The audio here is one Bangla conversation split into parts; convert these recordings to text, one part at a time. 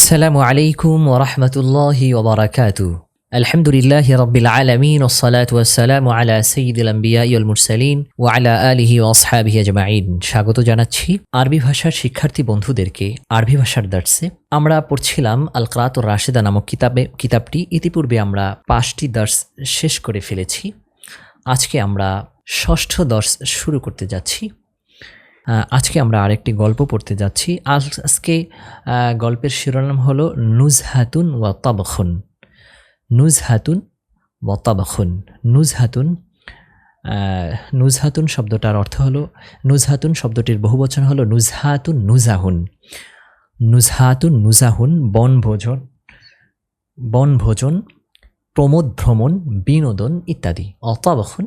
আসসালামু আলাইকুম ওরহমতুল্লাহি ওবরাকাতু আলহামদুলিল্লাহ রবিল আলমিন ওসালাত ওয়াসালাম আলা সঈদুল আম্বিয়াউল মুরসালিন ও আলা আলিহি ওসহাবি আজমাইন স্বাগত জানাচ্ছি আরবি ভাষার শিক্ষার্থী বন্ধুদেরকে আরবি ভাষার দার্সে আমরা পড়ছিলাম আল করাত ও রাশেদা নামক কিতাবে কিতাবটি। ইতিপূর্বে আমরা পাঁচটি দার্স শেষ করে ফেলেছি। আজকে আমরা ষষ্ঠ দর্শ শুরু করতে যাচ্ছি। আজকে আমরা আরেকটি গল্প পড়তে যাচ্ছি। আজ- আজকে গল্পের শিরোনাম হলো নুজহাতুন ওয়া নুজহাতুন ওয়া নুজহাতুন নুজহাতুন শব্দটার অর্থ হলো, নুজহাতুন শব্দটির বহুবচন হলো নুজহাতুন নুজাহুন। নুজহাতুন নুজাহুন বনভোজন বনভোজন প্রমোদ ভ্রমণ বিনোদন ইত্যাদি। অতবখন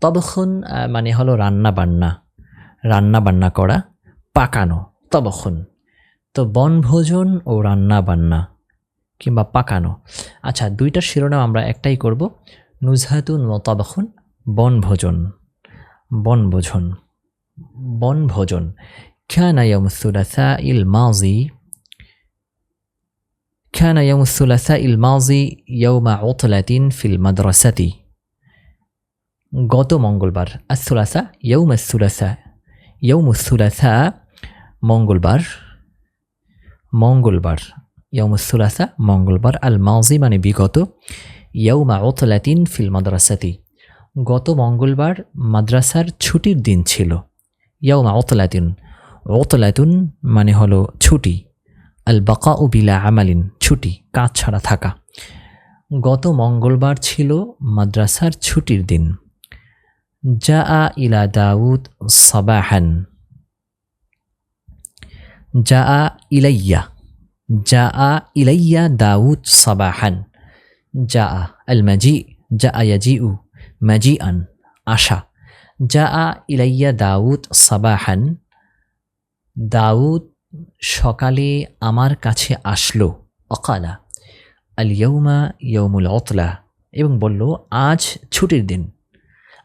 তবখন মানে হলো রান্না বান্না রান্না বান্না করা পাকানো তবখন তো বনভোজন ও রান্না বান্না কিংবা পাকানো আচ্ছা দুইটার শিরোনাম আমরা একটাই করব নুজহাতুন ও তবখন বনভোজন বনভোজন বনভোজন كان يوم الثلاثاء الماضي كان يوم الثلاثاء الماضي يوم عطلة في المدرسة গত মঙ্গলবার আথুলাসা ইয়ৌম আথুলাসা ইয়ৌম মঙ্গলবার। মঙ্গলবার। ইয়ৌম আথুলাসা মঙ্গলবার। আল মাউজি মানে বিগত। ইয়ৌমা ওতলাতিন ফিল মাদ্রাসাতি গত মঙ্গলবার মাদ্রাসার ছুটির দিন ছিল। ইয়ৌমা ওতলাতিন ওতলাতুন মানে হলো ছুটি। আল বাকা ও বিলা আমালিন ছুটি, কাজ ছাড়া থাকা। গত মঙ্গলবার ছিল মাদ্রাসার ছুটির দিন। জা ইলা দাউদ সাবাহান জা ইলাইয়া জা ইলাইয়া দাউদ সাবাহান জা আল মাজি জা ইয়াজিউ মাজিআন আশা জা ইলাইয়া দাউদ সাবাহান দাউদ সকালে আমার কাছে আসলো। অকালা। আল ইয়ৌমা ইয়ৌমুল অতলা এবং বলল, আজ ছুটির দিন।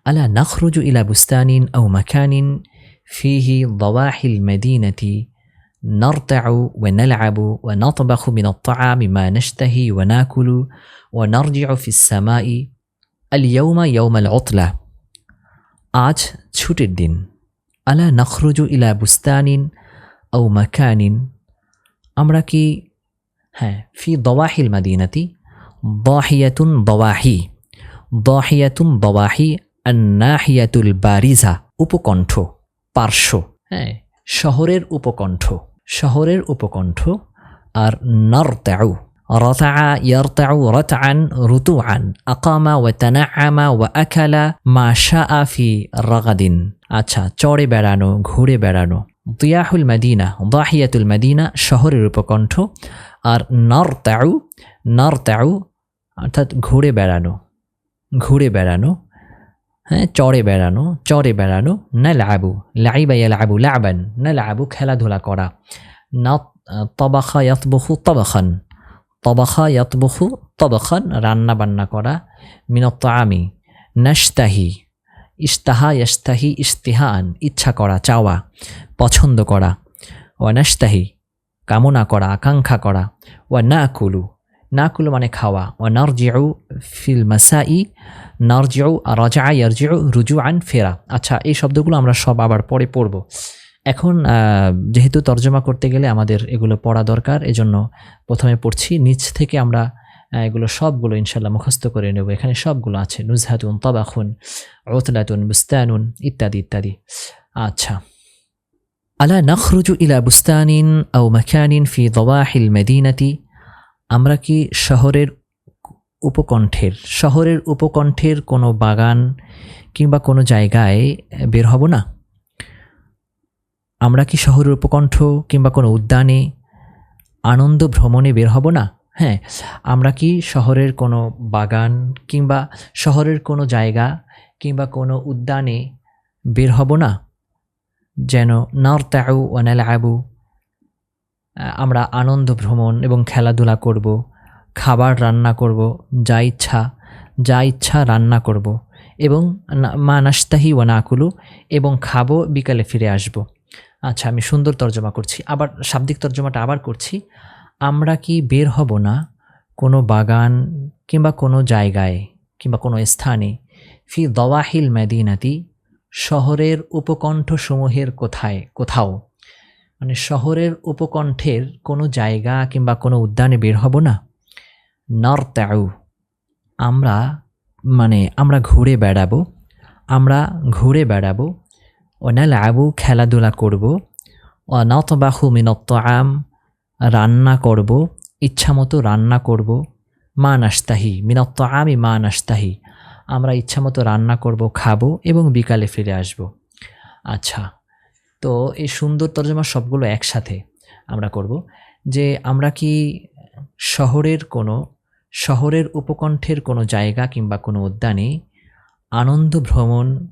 ألا نخرج إلى بستان أو مكان فيه ضواحي المدينة نرتع ونلعب ونطبخ من الطعام ما نشتهي وناكل ونرجع في السماء اليوم يوم العطلة আজ ছুটির দিন আলা নখরুজু ইলা বুস্তানিন আও মাকানিন আমরা কি হ্যাঁ ফি দওয়াহিল মাদিনাতি দহিয়াতুন দওয়াহি দহিয়াতুন দওয়াহি নাহিয়াতুল বারিজা, উপকণ্ঠ, পার্শ্ব। হ্যাঁ শহরের উপকণ্ঠ। শহরের উপকণ্ঠ, আর নরতাউ। রতা ইয়ারতাউ রতান ঋতুআন আকামা ওয়া তানাআমা ওয়া আকালা মা শাআ ফি রাগাদিন। আচ্ছা চড়ে বেড়ানো, ঘুরে বেড়ানো। দিয়াহুল মাদিনা, দাহিয়াতুল মাদিনা, শহরের উপকণ্ঠ। আর নরতাউ নরতাউ, অর্থাৎ ঘুরে বেড়ানো। ঘুরে বেড়ানো। হ্যাঁ চড়ে বেড়ানো চড়ে বেড়ানো না লাবু লাইবা লাবু লাবান না লাবু খেলাধুলা করা। না, তবাখা ইয়াতবহু তবাখান, তবাখা ইয়াতবহু তবাখান রান্না বান্না করা, মিনত আমি নাস্তাহি ইস্তাহা ইয়াস্তাহি ইস্তিহান ইচ্ছা করা, চাওয়া, পছন্দ করা। ও নাস্তাহি কামনা করা, আকাঙ্ক্ষা করা। ও না কুলু না কুলু মানে খাওয়া ও নারজিউ ফিল মাসাই নারজিউ রাজা ইয়ারজিউ রুজু আন ফেরা আচ্ছা এই শব্দগুলো আমরা সব আবার পরে পড়ব। এখন যেহেতু তর্জমা করতে গেলে আমাদের এগুলো পড়া দরকার, এজন্য প্রথমে পড়ছি। নিচ থেকে আমরা এগুলো সবগুলো ইনশাল্লাহ মুখস্থ করে নেব। এখানে সবগুলো আছে। নুজহাতুন, তবাখুন ওতলাতুন বুস্তানুন ইত্যাদি ইত্যাদি। আচ্ছা। আলা নখরুজু ইলা বুস্তানিন আও মাকানিন ফি দওয়াহিল মদিনাতি। আমরা কি শহরের উপকণ্ঠের শহরের উপকণ্ঠের কোনো বাগান কিংবা কোনো জায়গায় বের হব না? আমরা কি শহরের উপকণ্ঠ কিংবা কোনো উদ্যানে, আনন্দ ভ্রমণে বের হব না? হ্যাঁ আমরা কি শহরের কোনো বাগান কিংবা শহরের কোনো জায়গা কিংবা কোনো উদ্যানে বের হব না? যেন নরতাউ ওয়ানাল আবু আমরা আনন্দ ভ্রমণ এবং খেলাধুলা করব, খাবার রান্না করব, যা ইচ্ছা যা ইচ্ছা রান্না করব এবং মা নাস্তাহি ওয়া নাকুলু এবং খাব, বিকালে ফিরে আসব। আচ্ছা আমি সুন্দর তর্জমা করছি। আবার শাব্দিক তর্জমাটা আবার করছি। আমরা কি বের হব না কোনো বাগান কিংবা কোনো জায়গায় কিংবা কোনো স্থানে? ফি দওয়াহিল মেদিনাতি, শহরের উপকণ্ঠসমূহের কোথায়, কোথাও। মানে শহরের উপকণ্ঠের কোনো জায়গা কিংবা কোনো উদ্যানে বের হব না। নর ত্যাউ আমরা মানে আমরা ঘুরে বেড়াবো। আমরা ঘুরে বেড়াবো। অনাল আবু খেলাধুলা করব। অনতবাহু মিনত আম রান্না করব। ইচ্ছামতো রান্না করব। মা নাস্তাহি মিনত আমি মা নাস্তাহি আমরা ইচ্ছামতো রান্না করব, খাব এবং বিকালে ফিরে আসব। আচ্ছা তো এই সুন্দর তর্জমা সবগুলো একসাথে আমরা করব। যে আমরা কি শহরের কোনো, শহরের উপকণ্ঠের কোনো জায়গা কিংবা কোনো উদ্যানে আনন্দ ভ্রমণ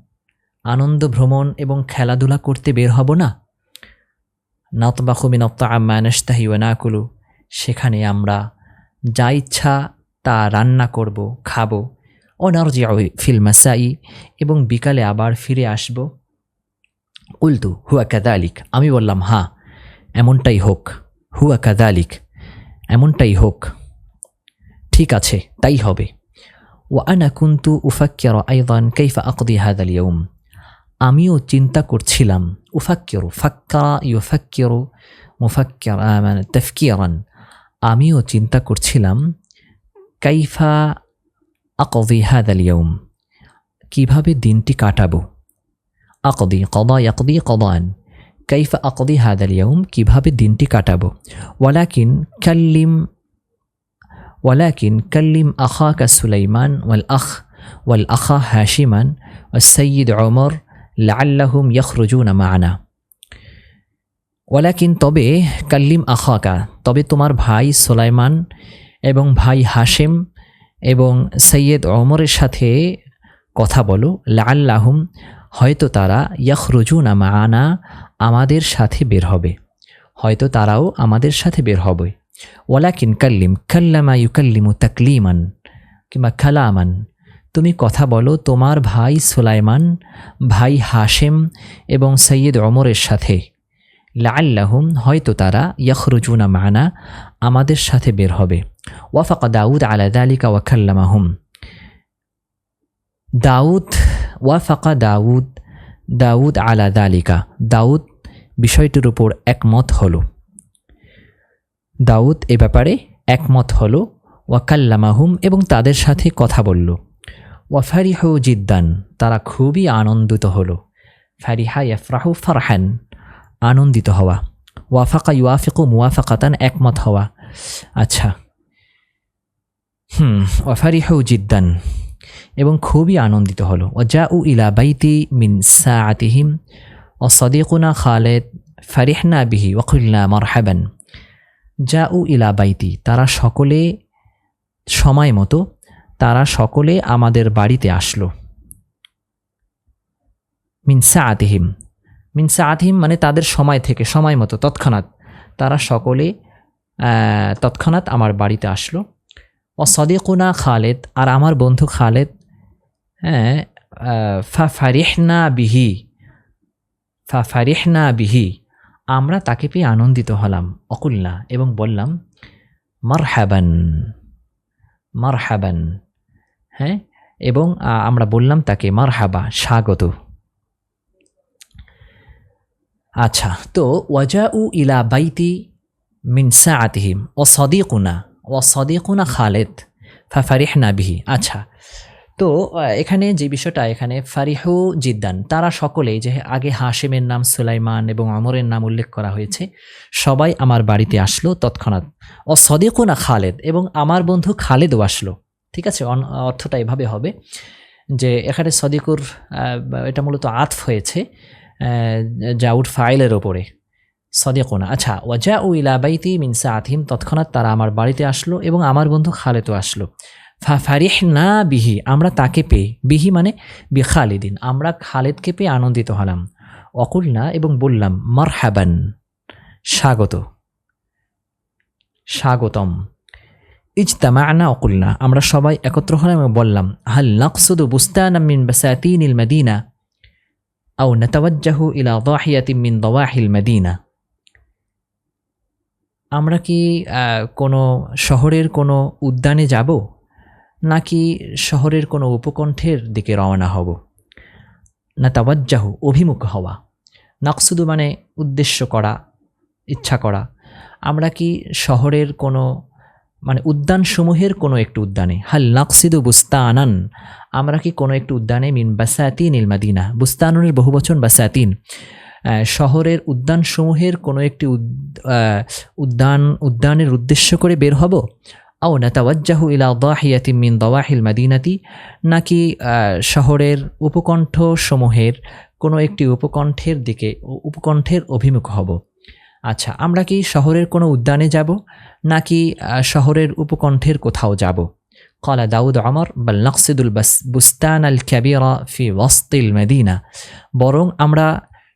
আনন্দ ভ্রমণ এবং খেলাধুলা করতে বের হব না? নতবাখুমিন আম্মানস্তাহি ওয়ানাকুলু সেখানে আমরা যা ইচ্ছা তা রান্না করব, খাব। অনারজি ফিল মাসাই এবং বিকালে আবার ফিরে আসব। উল্টু হুয়া কাদালিক আমি বললাম হ্যাঁ এমনটাই হোক। হুয়া কাদালিক এমনটাই হোক। ঠিক আছে, তাই হবে। ওয়ানা কুন্তু উফাক্কির আইদান কাইফা আকদি হাদাল ইয়ৌম আমিও চিন্তা করছিলাম। উফাক্কির ফাক্কারা ইউফাক্কির মুফাক্কির মানে তফকিরান আমিও চিন্তা করছিলাম কাইফা আকদি হাদাল ইয়ৌম কীভাবে দিনটি কাটাবো? আকদি কদা ইয়াকদি কদান কাইফা আকদি হাদাল ইয়াউম কীভাবে দিনটি কাটাবো ওয়ালাকিন কাল্লিম ওয়ালাকিন কাল্লিম আখা কা সুলাইমান ওয়াল আখ ওয়াল আখা হাসিমান ওয়া সৈয়দ অমর লাল্লাহুম ইয়খরুজুনা মানা ওয়ালাকিন তবে কাল্লিম আখাকা তবে তোমার ভাই সোলাইমান এবং ভাই হাশেম এবং সৈয়দ অমরের সাথে কথা বলো লাল্লাহুম হয়তো তারা ইয়াখরুজুনা মানা আমাদের সাথে বের হবে। হয়তো তারাও আমাদের সাথে বের হবে। ওয়ালাকিন কাল্লিম, কাল্লামা ইউকাল্লিমু তাকলিমান কিংবা খালামান তুমি কথা বলো তোমার ভাই সুলাইমান, ভাই হাশেম এবং সৈয়দ অমরের সাথে। লাল্লাহুম হয়তো তারা ইয়াখরুজুনা মানা আমাদের সাথে বের হবে। ওয়াফাকা দাউদ আলা দালিকা ওয়াকাল্লামাহুম দাউদ ওয়াফাকা দাউদ দাউদ আলা দালিকা। দাউদ বিষয়টির উপর একমত হল। দাউদ এ ব্যাপারে একমত হল। ওয়াকাল্লামাহুম এবং তাদের সাথে কথা বলল। ওয়াফারিহ জিদ্দান, তারা খুবই আনন্দিত হলো। ফারিহা ইয়াফরাহু ফারহান, আনন্দিত হওয়া। ওয়াফাকা ইউয়াফিকু মুওয়াফাকাতান একমত হওয়া। আচ্ছা। হুম ওয়াফারিহ জিদ্দান। এবং খুবই আনন্দিত হলো। ও যা উ ইলা বাইতি মিন সাআতিহিম। ও সদিকুনা খালেদ, ফারিহনা বিহি ওকুল্লা মারহাবান। যা উ ইলা বাইতি, তারা সকলে সময় মতো, তারা সকলে আমাদের বাড়িতে আসলো। মিনসা আতিহিম মিনসা আতিহিম মানে তাদের সময় থেকে, সময় মতো, তৎক্ষণাৎ। তারা সকলে তৎক্ষণাৎ আমার বাড়িতে আসলো। ও সদিকুনা খালেদ আর আমার বন্ধু খালেদ হ্যাঁ ফা ফারিহনা বিহি ফা ফারিহনা বিহি আমরা তাকে পেয়ে আনন্দিত হলাম। অকুল্লা এবং বললাম মার হ্যাবান মার হ্যাবান হ্যাঁ এবং আমরা বললাম তাকে মার হাবা স্বাগত। আচ্ছা তো ওয়াজা উ ইলা বাইতি মিনসা আতিহিম ও সদিকুনা ও সদিকুনা খালেদ ফারিহনা বিহি। আচ্ছা তো এখানে যে বিষয়টা, এখানে ফারিহু জিদ্দান, তারা সকলেই যে আগে হাশেমের নাম সুলাইমান এবং অমরের নাম উল্লেখ করা হয়েছে, সবাই আমার বাড়িতে আসলো তৎক্ষণাৎ। ও সদেকুনা খালেদ এবং আমার বন্ধু খালেদও আসলো। ঠিক আছে? অর্থটা এভাবে হবে যে, এখানে সদিকুর এটা মূলত আতফ হয়েছে জাউড ফাইলের ওপরে। সদেকুনা আচ্ছা ওয়াজা উ ইলাবাইতি মিনসা আথিম তৎক্ষণাৎ তারা আমার বাড়িতে আসলো এবং আমার বন্ধু খালেদও আসলো। ফারিহ না বিহি, আমরা তাকে পেয়ে, বিহি মানে বি খালিদিন, আমরা খালেদকে পেয়ে আনন্দিত হলাম। অকুল না এবং বললাম মার হ্যাবান স্বাগত। স্বাগতম। ইজতামানা অকুলনা, আমরা সবাই একত্র হলাম এবং বললাম, হাল নকসুদু বুস্তান মিন বাসাতিন ইল মদিনা, আও নতওয়াজ্জাহু ইলা দাহিয়াতিন মিন দওয়াহিল মদিনা। আমরা কি কোনো শহরের কোনো উদ্যানে যাব? নাকি শহরের কোনো উপকণ্ঠের দিকে রওনা হব? না তাওয়াজ্জাহু, অভিমুখ হওয়া। নাকসুদু মানে উদ্দেশ্য করা, ইচ্ছা করা। আমরা কি শহরের কোনো মানে উদ্যানসমূহের কোনো একটি উদ্যানে? হাল নাকসিদু বুস্তানান। আমরা কি কোনো একটি উদ্যানে? মিন বাসাতিন ইল মাদিনা। বুস্তানুনের বহুবচন বাসাতিন। শহরের উদ্যানসমূহের কোনো একটি উদ- উদ্যান, উদ্যানের উদ্দেশ্য করে বের হব? আও নাতাওয়াজ্জাহু ইলা দাহিয়াতি মিন দওয়াহিল মাদিনাতি, নাকি শহরের উপকণ্ঠ সমূহের কোনো একটি উপকণ্ঠের দিকে উপকণ্ঠের অভিমুখ হব। আচ্ছা আমরা কি শহরের কোনো উদ্যানে যাব, নাকি শহরের উপকণ্ঠের কোথাও যাব? কলা দাউদ আমর বা নকসিদুল বুস্তান আল ক্যাবিরা ফি ওয়াস্তিল মেদিনা। বরং আমরা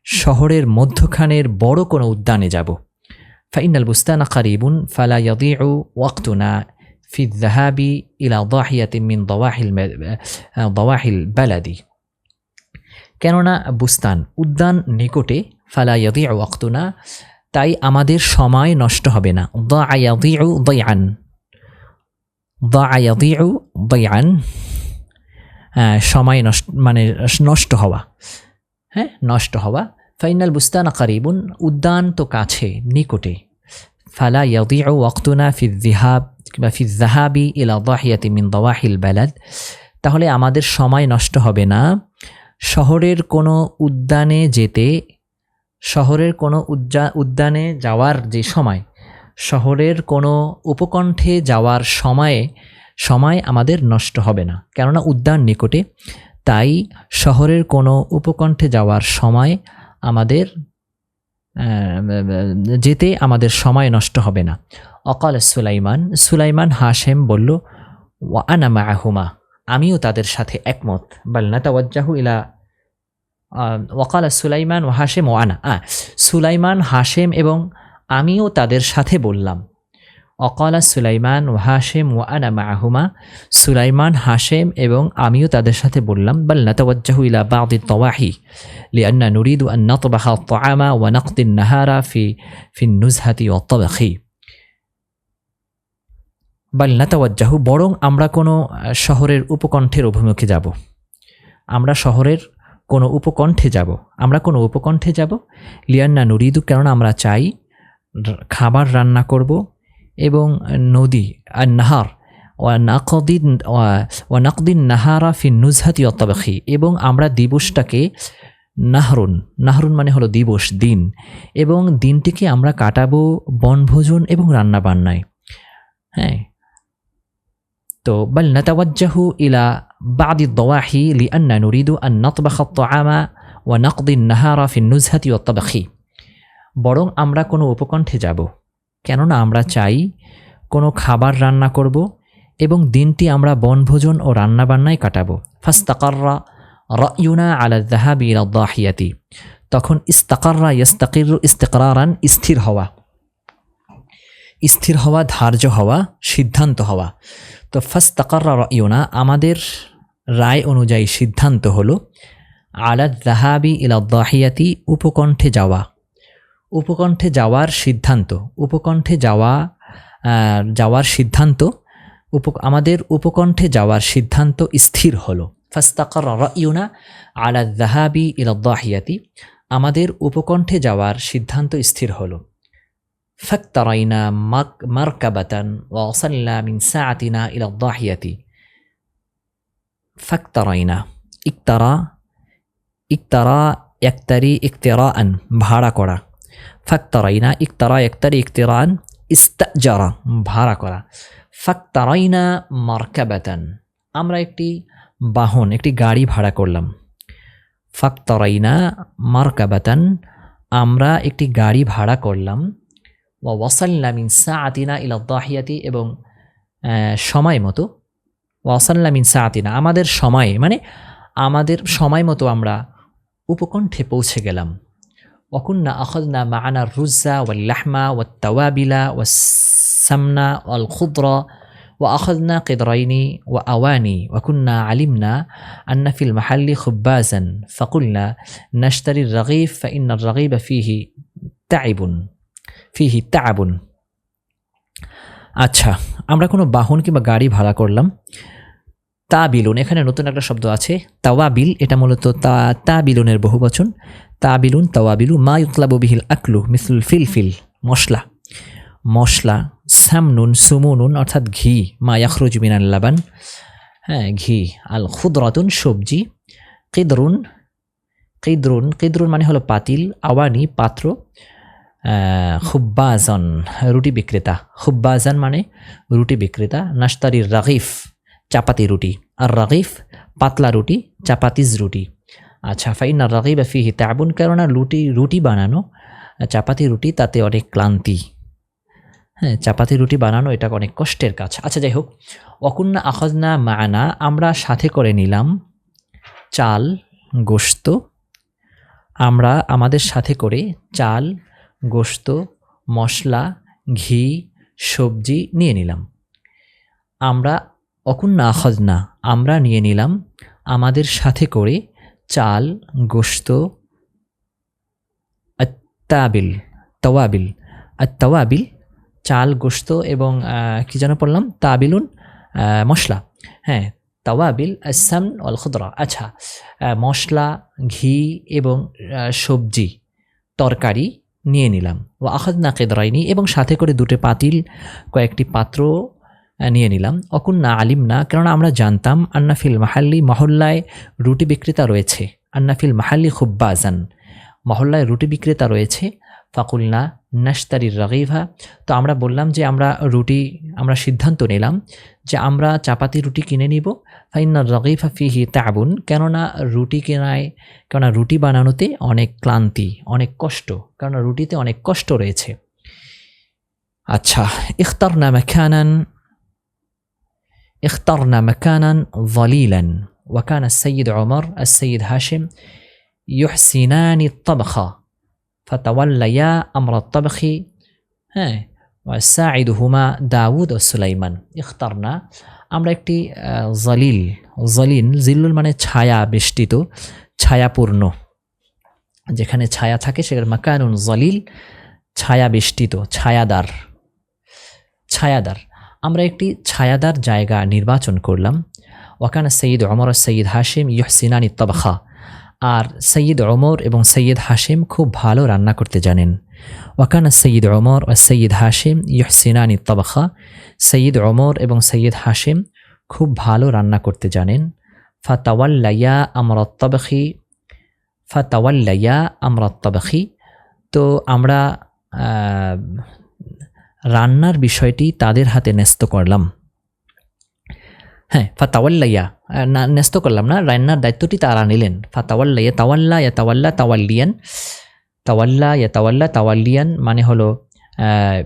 শহরের মধ্যখানের বড় কোনো উদ্যানে যাব। فإن البستان قريب فلا يضيع وقتنا في الذهاب إلى ضاحية من ضواحي الم- ضواحي البلد কেননা বুস্তান উদ্যান নিকটে ফালা ইয়াদিউ ওয়াক্তুনা তাই আমাদের সময় নষ্ট হবে না দা ইয়াদিউ দয়ান দা ইয়াদিউ দয়ান সময় নষ্ট মানে নষ্ট হওয়া হ্যাঁ নষ্ট হওয়া ফাইনাল বুস্তান কারিবুন উদ্যান তো কাছে, নিকটে। ফালা ইয়াদিউ ওয়াক্তুনা ফি যিহাব কিংবা ফি জাহাবি ইলা দাহিয়াতি মিন দাওয়াহিল বালাদ। তাহলে আমাদের সময় নষ্ট হবে না। শহরের কোনো উদ্যানে যেতে, শহরের কোনো উদ্যা উদ্যানে যাওয়ার যে সময়, শহরের কোনো উপকণ্ঠে যাওয়ার সময়ে, সময় আমাদের নষ্ট হবে না। কেননা উদ্যান নিকটে, তাই শহরের কোনো উপকণ্ঠে যাওয়ার সময় আমাদের যেতে আমাদের সময় নষ্ট হবে না। অকাল সুলাইমান সুলাইমান হাশেম বলল, ওয়া আনা মাহুমা আমিও তাদের সাথে একমত। বাল্না তাওয়াজ্জাহু ইলা ওকাল সুলাইমান ও হাশেম ও আনা। সুলাইমান, হাশেম এবং আমিও তাদের সাথে বললাম। অকালা সুলাইমান ও হাশেম ও আনা মাহুমা। সুলাইমান, হাশেম এবং আমিও তাদের সাথে বললাম, বল নাতওয়াজ্জাহু ইলা বাদি তওয়াহি, লিআন্না নুরিদু আন নতবাহা তাআমা ও নকদিন নাহারা ফি ফি নুজহাতি ও তবাহি বল নাতওয়াজ্জাহু, বরং আমরা কোনো শহরের উপকণ্ঠের অভিমুখে যাব। আমরা শহরের কোনো উপকণ্ঠে যাব। আমরা কোনো উপকণ্ঠে যাব? লিয়ান্না নুরিদু, কেননা আমরা চাই খাবার রান্না করব এবং নদী, আর নাহার ও নাকদিন ও নাকদিন নাহারা ফি নুজহাতি অত্যাবাখি এবং আমরা দিবসটাকে নাহরুন নাহরুন মানে হলো দিবস, দিন, এবং দিনটিকে আমরা কাটাবো বনভোজন এবং রান্না বান্নায় হ্যাঁ। তো, বাল নাতাওয়াজ্জাহু ইলা বাদি দোয়াহি লি আন্না নুরিদু আন নতবাখা আমা ও নাকদিন নাহারা ফি নুজহাতি অত্যাবাখি বরং আমরা কোনো উপকণ্ঠে যাব। কেননা আমরা চাই কোনো খাবার রান্না করব এবং দিনটি আমরা বনভোজন ও রান্নাবান্নায় কাটাবো। ফাস্তাকাররা রায়ুনা আলা দাহিয়াতি। তখন ইস্তাকাররা ইস্তাকির ইস্তেকরারান স্থির হওয়া। স্থির হওয়া, ধার্য হওয়া, সিদ্ধান্ত হওয়া। তো ফাস্তাকাররা রায়ুনা, আমাদের রায় অনুযায়ী সিদ্ধান্ত হলো, আলা জাহাবি ইলা দাহিয়াতি উপকণ্ঠে যাওয়া। উপকণ্ঠে যাওয়ার সিদ্ধান্ত, উপকণ্ঠে যাওয়া যাওয়ার সিদ্ধান্ত উপ আমাদের উপকণ্ঠে যাওয়ার সিদ্ধান্ত স্থির হলো। ফাস্তাকর রায়ুনা আলা জাহাবি ইলাদ্দাহিয়াতি আমাদের উপকণ্ঠে যাওয়ার সিদ্ধান্ত স্থির হলো। ফাক্তারাইনা মাক মারকাবাতান ওয়াসাল্লা মিন সাআতিনা ইলাদ্দাহিয়াতি ফাক্তারাইনা, ইকতারা ইকতারা একতারি ইকতেরাআন, ভাড়া করা। ফাক্তারাইনা ইকতারা একতারি ইকতেরান ইস্তাজারা ভাড়া করা ফাক্তারাইনা মার্কাবাতান আমরা একটি বাহন, একটি গাড়ি ভাড়া করলাম। ফাক্তারাইনা মার্কাবাতান আমরা একটি গাড়ি ভাড়া করলাম। ওয়া ওয়াসাল্লা মিন সাআতিনা ইলা দাহিয়াতি এবং সময় মতো। ওয়াসাল্লা মিন সাআতিনা আমাদের সময়ে মানে আমাদের সময় মতো আমরা উপকণ্ঠে পৌঁছে গেলাম। وكنا أخذنا معنا الرز واللحم والتوابل والسمن والخضرة وأخذنا قدرين وأواني وكنا علمنا أن في المحل خبازا فقلنا نشتري الرغيف فإن الرغيف فيه تعب فيه تعب আচ্ছা আমরা কোনো বাহন কিংবা গাড়ি ভাড়া করলাম তা বিলুন এখানে নতুন একটা শব্দ আছে, তাওয়াবিল, এটা মূলত তা তা বিলুনের বহু বচন। তা বিলুন তাওয়াবিলু, মা ইউতলাবু বিহিল আকলু মিসুল ফিল ফিল মশলা। মশলা, সামনুন, সুমুনুন, অর্থাৎ ঘি, মা ইয়াখরুজ মিনাল লাবান। হ্যাঁ ঘি। আল খুদরাতুন, সবজি। কিদরুন কিদরুন কিদরুন মানে হলো পাতিল, আওয়ানি, পাত্র। খুব্বাজন, রুটি বিক্রেতা। খুব্বাজান মানে রুটি বিক্রেতা। নাস্তারির রাগিফ, চাপাতি রুটি। আর রাগিফ পাতলা রুটি চাপাতিস রুটি। আচ্ছা ফাইন আর রাগিব ফিহি তাবুন কেননা রুটি রুটি বানানো, চাপাতি রুটি তাতে অনেক ক্লান্তি। হ্যাঁ চাপাতি রুটি বানানো এটা অনেক কষ্টের কাজ। আচ্ছা যাই হোক অকুন্না আখজনা মানা, আমরা সাথে করে নিলাম চাল গোস্ত আমরা আমাদের সাথে করে চাল গোস্ত মশলা, ঘি, সবজি নিয়ে নিলাম। আমরা অকুন্না আখজনা আমরা নিয়ে নিলাম আমাদের সাথে করে চাল গোস্ত আত্তাবিল, তওয়াবিল। আত্তাওয়াবিল, চাল গোস্ত এবং কি যেন পড়লাম? তাবিলুন মশলা। হ্যাঁ তাওয়াবিল আসাম অল খুদরা। আচ্ছা মশলা, ঘি এবং সবজি তরকারি নিয়ে নিলাম। ও আহাদ না কেদরাইনি এবং সাথে করে দুটো পাতিল, কয়েকটি পাত্র নিয়ে নিলাম। অকুন না আলিম না কেননা আমরা জানতাম আন্নাফিল মাহাল্লি মহল্লায় রুটি বিক্রেতা রয়েছে। আন্নাফিল মাহাল্লি খুব্বাজান, মহল্লায় রুটি বিক্রেতা রয়েছে। ফাকুলনা নাস্তারির রাগিভা, তো আমরা বললাম যে আমরা রুটি, আমরা সিদ্ধান্ত নিলাম যে আমরা চাপাতি রুটি কিনে নিব। ফাইন্না রাগিফা ফিহি তাবুন, কেননা রুটি কেনায়, কেননা রুটি বানানোতে অনেক ক্লান্তি, অনেক কষ্ট, কেননা রুটিতে অনেক কষ্ট রয়েছে। আচ্ছা ইখতারনা মেখানান اخترنا مكانا ظليلا وكان السيد عمر السيد هاشم يحسنان الطبخ فتوليا أمر الطبخ وساعدهما داود وسليمان اخترنا আমরা একটি জলিল জলিন জিল্লুল মানে ছায়া বেষ্টিত ছায়াপূর্ণ যেখানে ছায়া থাকে সেখানে মাকানুন জলিল ছায়া বেষ্টিত ছায়াদার ছায়াদার আমরা একটি ছায়াদার জায়গা নির্বাচন করলাম। ওয়াকানা সঈদ অমর সঈদ হাশিম ইহসিনানি তবখা। আর সঈদ অমর এবং সৈয়দ হাশিম খুব ভালো রান্না করতে জানেন। ওয়াকানা সঈদ অমর ও সৈয়দ হাশিম ইহসিনানি তবখা। সঈদ অমর এবং সৈয়দ হাশিম খুব ভালো রান্না করতে জানেন। ফাতাওয়াল্লাইয়া আমরত্তবখি ফাতাওয়াল্লাইয়া আমরত্তবখি তো আমরা রান্নার বিষয়টি তাদের হাতে ন্যস্ত করলাম। হ্যাঁ ফাতাওয়াল্লাইয়া না, ন্যস্ত করলাম না, রান্নার দায়িত্বটি তারা নিলেন। ফাতাওয়াল্লাইয়া, তাওয়াল্লা ইয়া তাওয়াল্লা তাওয়াল্লিয়ান। তাওয়াল্লা ইয়া তাওয়াল্লা তাওয়াল্লিয়ান মানে হলো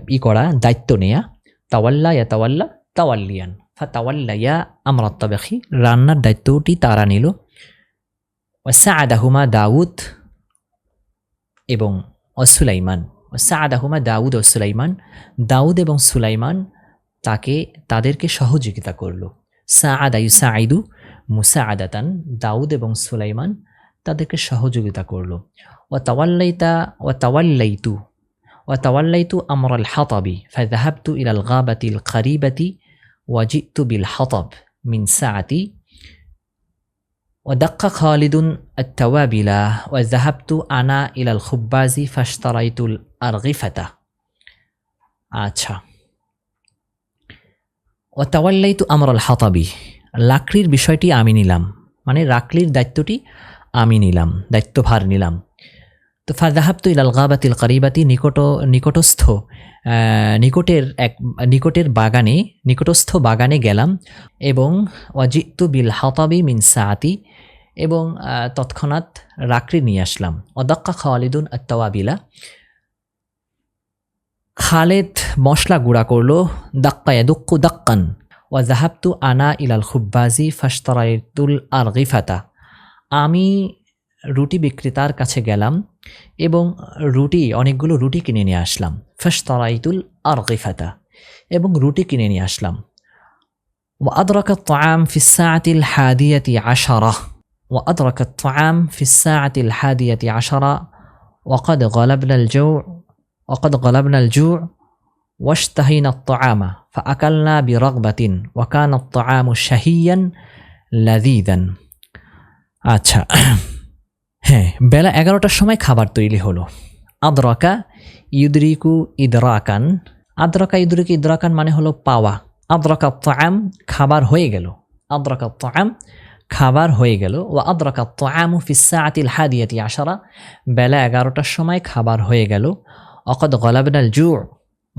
ই করা, দায়িত্ব নেয়া। তাওয়াল্লা ইয়া তাওয়াল্লা তাওয়াল্লিয়ান। ফাতাওয়াল্লাইয়া আমরাত্তাবাখি, রান্নার দায়িত্বটি তারা নিল। ওয়াসা দাউদ এবং অসুলাইমান সাদাহুমা দাউদ ও সুলাইমান, দাউদ এবং সুলাইমান তাকে, তাদেরকে সহযোগিতা করল। সা সাঈদু মুসা আদাতান দাউদ এবং সুলাইমান তাদেরকে সহযোগিতা করল। ও তাওয়াল্লাইতা ও তাওয়াল্লাইতু ও তাওয়াল্লাইতু আমর আল হাতাবি ফাহাবতু ইলাল গাবাতিল খারিবাতি ওয়াজিতু বিল হাতাব মিন সাআতি ودق خالد التوابل وذهبت أنا إلى الخباز فاشتريت الأرغفة আচ্ছা ওয়াতাওয়াল্লাইতু আমরাল হাতাবি লাকড়ির বিষয়টি আমি নিলাম মানে লাকড়ির দায়িত্বটি আমি নিলাম দায়িত্বভার নিলাম তো ফাজাহাবতু ইলাল গাবাতিল কারিবাতি নিকট নিকটস্থ নিকটের এক নিকটের বাগানে নিকটস্থ বাগানে গেলাম এবং ওয়াজিতু বিল হাতাবি মিন সাআতি এবং তৎক্ষণাৎ রাকড়ি নিয়ে আসলাম। অদক্কা খাওয়ালিদুন আত্তাওয়াবিলা। খালেদ মশলা গুঁড়া করল দাক্কায় দুক্কু দাক্কান। ওয়া জাহাবতু আনা ইলাল খুব্বাজি ফাস্তারাইতুল আর গিফাতা আমি রুটি বিক্রেতার কাছে গেলাম এবং রুটি অনেকগুলো রুটি কিনে নিয়ে আসলাম ফাস্তারাইতুল আর গিফাতা এবং রুটি কিনে নিয়ে আসলাম وأدرك الطعام في الساعة الحادية عشرة وأدرك الطعام في الساعة الحادية عشرة وقد غلبنا الجوع وقد غلبنا الجوع ওয়াশতাহিনা الطعام فأكلنا برغبة وكان الطعام شهيا لذيذا আচ্ছা হ্যাঁ বেলা এগারোটার সময় খাবার তৈরি হলো। আদ্রাকা ইউদরিকু ইদরাকান। আদ্রাকা ইউদরিকু ইদরাকান মানে হলো পাওয়া। আদ্রাকা তাম খাবার হয়ে গেল। আদ্রাকা তাম খাবার হয়ে গেল। ও আদ্রাকা তামু ফিসাতিল হাদিয়াতি আশারা। বেলা এগারোটার সময় খাবার হয়ে গেল। অকদ গলাবনাল জু।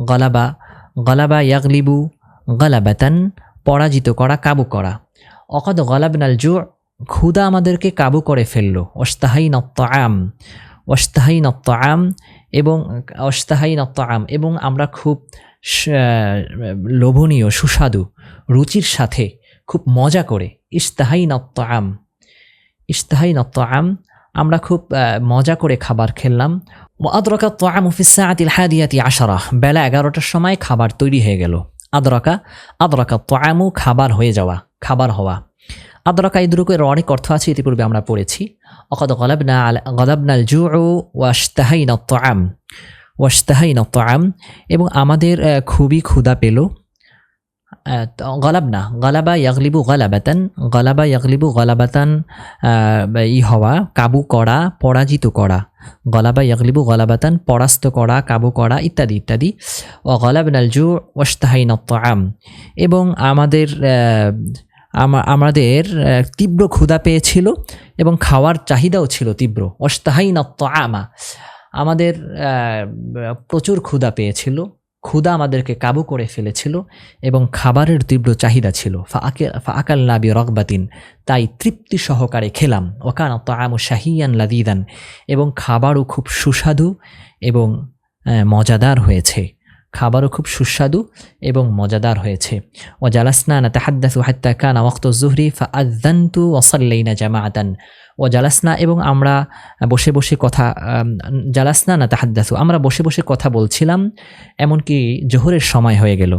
গলাবা গলাবা ইয়াগলিবু গলাবাতান পরাজিত করা, কাবু করা। অকদ গলাবনাল জু। ক্ষুদা আমাদেরকে কাবু করে ফেলল। অস্তাহাই নত্তাম অস্তাহাই নত্তাম এবং অস্তাহাই নত্তাম এবং আমরা খুব লোভনীয়, সুস্বাদু, রুচির সাথে খুব মজা করে ইস্তাহাই নত্তাম ইস্তাহাই নত্তাম আমরা খুব মজা করে খাবার খেললাম। আদরকা তোয়াম ফিসাতিল হাদিয়াতি আশারা। বেলা এগারোটার সময় খাবার তৈরি হয়ে গেল। আদরকা আদরকা তোয়ামু খাবার হয়ে যাওয়া, খাবার হওয়া। আদরকা ইদরুকের অনেক অর্থ আছে, ইতিপূর্বে আমরা পড়েছি। অকদ গলাবনা আল গলাবনাল জু ওয়াশতাহাইন তোয়াম ওয়াশতাহাইন তোয়াম এবং আমাদের খুবই ক্ষুধা পেল। গলাবনা, গলাবা ইয়াগলিবু গলাবাতান, গলাবা ইয়াগলিবু গলাবাতান ই হওয়া, কাবু করা, পরাজিত করা, গলাবা ইয়াগলিবু গলাবাতান, পরাস্ত করা, কাবু করা ইত্যাদি ইত্যাদি। ও গলাবনাল জু ওয়াশতাহাইন তোয়াম এবং আমাদের আমা- আমাদের তীব্র ক্ষুধা পেয়েছিল এবং খাওয়ার চাহিদাও ছিল তীব্র। অস্তাহাই আমা আমাদের প্রচুর ক্ষুধা পেয়েছিল। ক্ষুধা আমাদেরকে কাবু করে ফেলেছিল এবং খাবারের তীব্র চাহিদা ছিল। ফাআকাল নাবি রকবাতিন তাই তৃপ্তি সহকারে খেলাম। ওকান তামু শাহিয়ান লাদিদান এবং খাবারও খুব সুস্বাদু এবং মজাদার হয়েছে। খাবারও খুব সুস্বাদু এবং মজাদার হয়েছে। ও জালাসনা তাহাদ্দাসু হাত্তা কান ওয়াক্ত জুহরি ফা আদান্তু জামা জামাআতান। ও জালাসনা এবং আমরা বসে বসে কথা জালাসনা না তাহাদ্দাসু আমরা বসে বসে কথা বলছিলাম, এমনকি জোহরের সময় হয়ে গেল।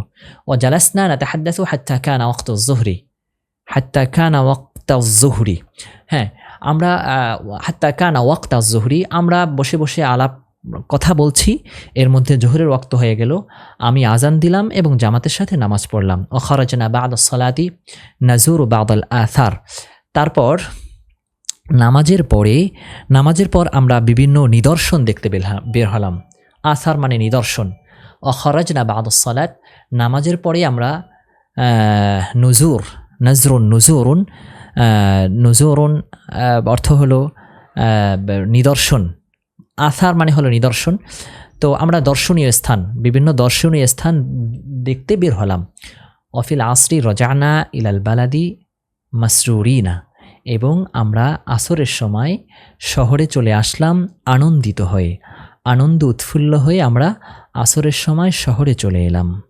ও জালাসনা না তাহাদ্দাসু হাত্তা কান ওয়াক্ত জুহরি, হাত্তা কান ওয়াক্ত জুহরি। হ্যাঁ আমরা হাত্তা কানা ওয়াক্তা জুহরি, আমরা বসে বসে আলাপ কথা বলছি, এর মধ্যে জোহরের ওয়াক্ত হয়ে গেল। আমি আজান দিলাম এবং জামাতের সাথে নামাজ পড়লাম। ও খরচনা বাদ সলাতি নাজুর বাদল আথার তারপর নামাজের পরে, নামাজের পর আমরা বিভিন্ন নিদর্শন দেখতে বের- হলাম। আসার মানে নিদর্শন। ও খরচনা বাদ সলাত, নামাজের পরে আমরা নুজুর, নজরুন নুজুরুন নুজুরুন অর্থ হলো নিদর্শন। আসার মানে হলো নিদর্শন। তো আমরা দর্শনীয় স্থান, বিভিন্ন দর্শনীয় স্থান দেখতে বের হলাম। অফিল আসরি রজানা ইলাল বালাদি মাসরুরিনা। এবং আমরা আসরের সময় শহরে চলে আসলাম আনন্দিত হয়ে। আনন্দ উৎফুল্ল হয়ে আমরা আসরের সময় শহরে চলে এলাম।